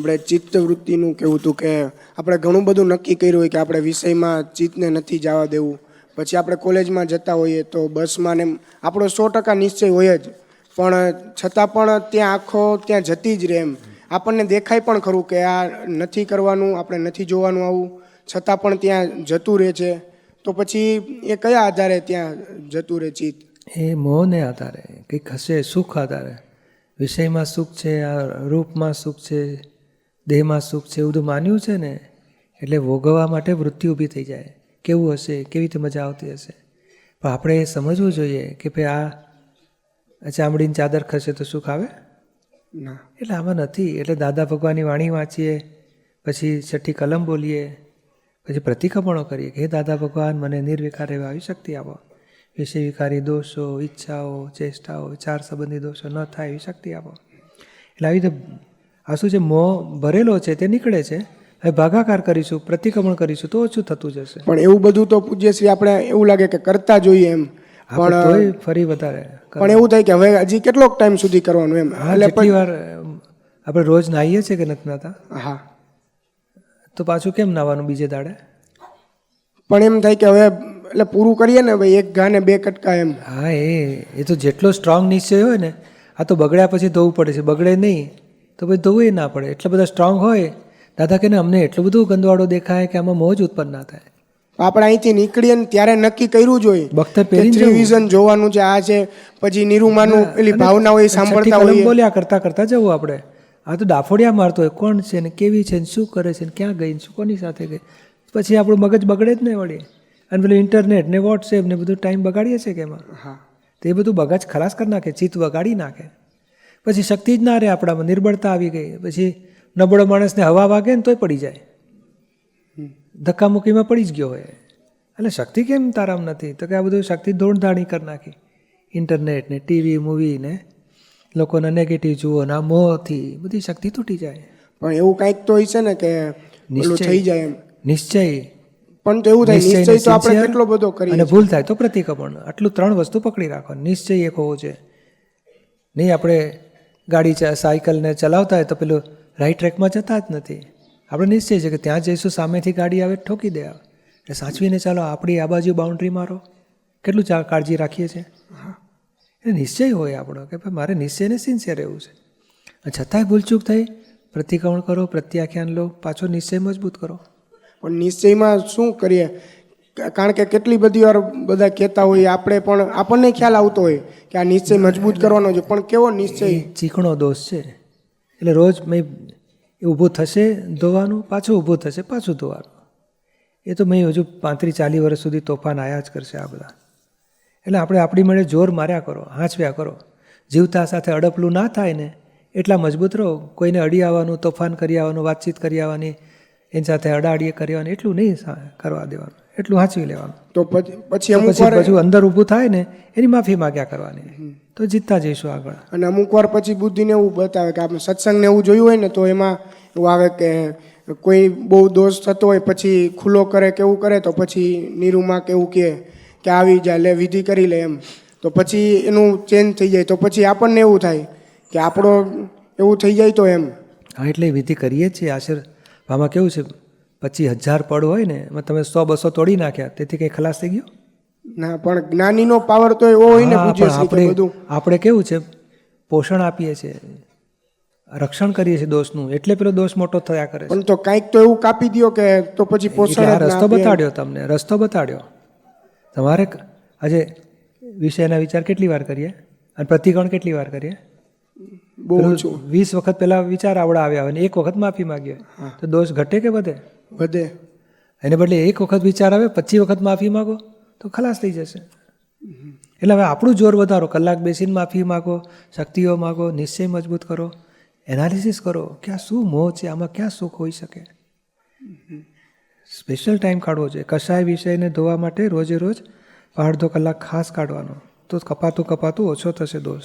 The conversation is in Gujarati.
આપણે ચિત્તવૃત્તિનું કહેવું હતું કે આપણે ઘણું બધું નક્કી કર્યું હોય કે આપણે વિષયમાં ચિત્તને નથી જવા દેવું. પછી આપણે કોલેજમાં જતા હોઈએ તો બસમાં ને આપણો સો ટકા નિશ્ચય હોય જ. પણ છતાં પણ ત્યાં આખો ત્યાં જતી જ રહે એમ. આપણને દેખાય પણ ખરું કે આ નથી કરવાનું, આપણે નથી જોવાનું આવું. છતાં પણ ત્યાં જતું રહે છે. તો પછી એ કયા આધારે ત્યાં જતું રહે ચિત્ત? એ મોહને આધારે, કંઈક હશે, સુખ આધારે. વિષયમાં સુખ છે, આ રૂપમાં સુખ છે દેહમાં સુખ છે એવું બધું માન્યું છે ને? એટલે ભોગવવા માટે વૃત્તિ ઊભી થઈ જાય. કેવું હશે? કેવી રીતે મજા આવતી હશે? પણ આપણે એ સમજવું જોઈએ કે ભાઈ આ ચામડીની ચાદર ખસે તો સુખ આવે? ના. એટલે આમાં નથી. એટલે દાદા ભગવાનની વાણી વાંચીએ પછી છઠ્ઠી કલમ બોલીએ પછી પ્રતિકપણો કરીએ કે હે દાદા ભગવાન મને નિર્વિકાર એવા આવી શક્તિ આપો. વિષય વિકારી દોષો ઈચ્છાઓ ચેષ્ટાઓ વિચાર સંબંધી દોષો ન થાય એવી શક્તિ આપો. એટલે આવી રીતે આ શું છે મોહ ભરેલો છે તે નીકળે છે. હવે ભાગાકાર કરીશું પ્રતિક્રમણ કરીશું તો ઓછું થતું જશે. પણ એવું બધું તો પૂજ્ય શ્રી આપણે એવું લાગે કે કરતા જોઈએ એમ. પણ ફરી વધારે પણ એવું થાય કે હવે હજી કેટલોક ટાઈમ સુધી કરવાનું એમ. એટલે જેટલી વાર આપણે રોજ નાહીએ છીએ કે નથી નાતા? હા. તો પાછું કેમ નાવાનું બીજે દાડે? પણ એમ થાય કે હવે એટલે પૂરું કરીએ ને ભાઈ એક ઘા ને બે કટકા એમ. હા એ એ તો જેટલો સ્ટ્રોંગ નિશ્ચય હોય ને આ તો બગડ્યા પછી ધોવું પડે છે. બગડે નહીં. તો પછી ધોવું ના પડે એટલા બધા સ્ટ્રોંગ હોય દાદા કે અમને એટલું બધું ગંદવાડો દેખાય કે આમાં મોજ ઉત્પન્ન ના થાય. આપણે અહીંથી નીકળીએ ને ત્યારે નક્કી કર્યું જોઈએ ભક્ત પહેરીને જોવાનું છે આ છે પછી નિરૂમાનું પેલી ભાવના હોય સાંભળતા હોય બોલ્યા કરતા કરતા જવું આપણે. આ તો ડાફોડિયા મારતો હોય કોણ છે ને કેવી છે ને શું કરે છે ને ક્યાં ગઈ ને શું કોની સાથે ગઈ? પછી આપણું મગજ બગડે જ નહીં વળી. અને પેલું ઇન્ટરનેટ ને વોટ્સએપ ને બધું ટાઈમ બગાડીએ છીએ કે એમાં? હા. તો એ બધું બગાજ ખલાસ કરી નાખે ચિત્ત વગાડી નાખે. પછી શક્તિ જ ના રહે આપણામાં નિર્બળતા આવી ગઈ પછી નબળો માણસને હવા વાગે ને તોય પડી જાય. ધક્કામુક્કીમાં પડી જ ગયો હોય. એટલે શક્તિ કેમ તારામ નથી? તો કે આ બધું શક્તિ દોડધાણી કરી નાખી. ઇન્ટરનેટ ને ટીવી મૂવી ને. લોકોના નેગેટિવ જુઓ ને આ મોહથી બધી શક્તિ તૂટી જાય. પણ એવું કાંઈક તો હોય છે ને કે નિશ્ચય. થઈ જાય એમ. નિશ્ચય. પણ તો એવું થાય નિશ્ચય નિશ્ચય તો આપણે કેટલો બધો કરીએ અને ભૂલ થાય તો પ્રતિક્રમણ. આટલું ત્રણ વસ્તુ પકડી રાખો નિશ્ચય એક હોવો છે નહીં આપણે ગાડી સાયકલને ચલાવતા હોય તો પેલું રાઈટ ટ્રેકમાં જતા જ નથી. આપણે નિશ્ચય છે કે ત્યાં જઈશું, સામેથી ગાડી આવે, ઠોકી દે એટલે સાચવીને ચાલો, આપણી આ બાજુ બાઉન્ડ્રી મારો. કેટલું ચા, કાળજી રાખીએ છીએ? હા. એ નિશ્ચય હોય આપણો કે ભાઈ મારે નિશ્ચયને સિન્સિયર રહેવું છે. છતાંય ભૂલચૂક થઈ, પ્રતિક્રમણ કરો, પ્રત્યાખ્યાન લો, પાછો નિશ્ચય મજબૂત કરો. પણ નિશ્ચયમાં શું કરીએ? કારણ કે કેટલી બધી વાર બધા કહેતા હોય, આપણે પણ, આપણને ખ્યાલ આવતો હોય કે આ નિશ્ચય મજબૂત કરવાનો છે, પણ કેવો નિશ્ચય? ચીકણો દોષ છે. એટલે રોજ મેં ઊભું થશે ધોવાનું, પાછું ઊભું થશે, પાછું ધોવાનું. એ તો મેં હજુ પાંત્રીસ, ચાલીસ વર્ષ સુધી તોફાન આયા જ કરશે આ બધા. એટલે આપણે આપણી મળે જોર માર્યા કરો, હાંચવ્યા કરો. જીવતા સાથે અડપલું ના થાય ને, એટલા મજબૂત રહો. કોઈને અડી આવવાનું, તોફાન કરી આવવાનું, વાતચીત કરી આવવાની, એની સાથે અડાડીએ, કરી આવવાની, એટલું નહીં કરવા દેવાનું. એટલું સાચવી લેવાનું. તો પછી પછી અમુક પછી વાર અંદર ઊભું થાય ને એની માફી માગ્યા કરવાની. તો જીતતા જઈશું આગળ. અને અમુક વાર પછી બુદ્ધિને એવું બતાવે કે આપણે સત્સંગને એવું જોયું હોય ને તો એમાં એવું આવે કે કોઈ બહુ દોષ થતો હોય પછી ખુલ્લો કરે કે એવું કરે તો પછી નીરુમાં કે એવું કહે કે આવી જા લે વિધિ કરી લે એમ. તો પછી એનું ચેન્જ થઈ જાય. તો પછી આપણને એવું થાય કે આપણો એવું થઈ જાય તો એમ. હા એટલે વિધિ કરીએ છીએ. આશીર આમાં કેવું છે? પચીસ હજાર પડ હોય ને એમાં તમે સો બસો તોડી નાખ્યા. તેથી કંઈ ખલાસ થઈ ગયો? ના પણ જ્ઞાનીનો પાવર તો એવો હોય ને આપણે આપણે કેવું છે? પોષણ આપીએ છીએ. રક્ષણ કરીએ છીએ દોષનું. એટલે પેલો દોષ મોટો થયા કરે પણ તો કાંઈક તો એવું કાપી દ્યો કે તો પછી પોષણ રસ્તો બતાડ્યો તમને રસ્તો બતાડ્યો. તમારે આજે વિષયના વિચાર કેટલી વાર કરીએ? અને પ્રતિકોણ કેટલી વાર કરીએ? બહુ વીસ વખત પહેલા વિચાર આવડા આવ્યા હોય ને એક વખત માફી માગીએ તો દોષ ઘટે કે વધે? વધે. એને બદલે એક વખત વિચાર આવે પચીસ વખત માફી માગો, તો ખલાસ થઈ જશે. એટલે હવે આપણું જોર વધારો. કલાક બેસીને માફી માગો, શક્તિઓ માગો, નિશ્ચય મજબૂત કરો. એનાલિસિસ કરો કે આ શું મોહ છે, આમાં ક્યાં સુખ હોઈ શકે. સ્પેશિયલ ટાઈમ કાઢવો જોઈએ. કશાય વિષયને ધોવા માટે રોજે રોજ અડધો કલાક ખાસ કાઢવાનો. તો કપાતું કપાતું ઓછો થશે દોષ.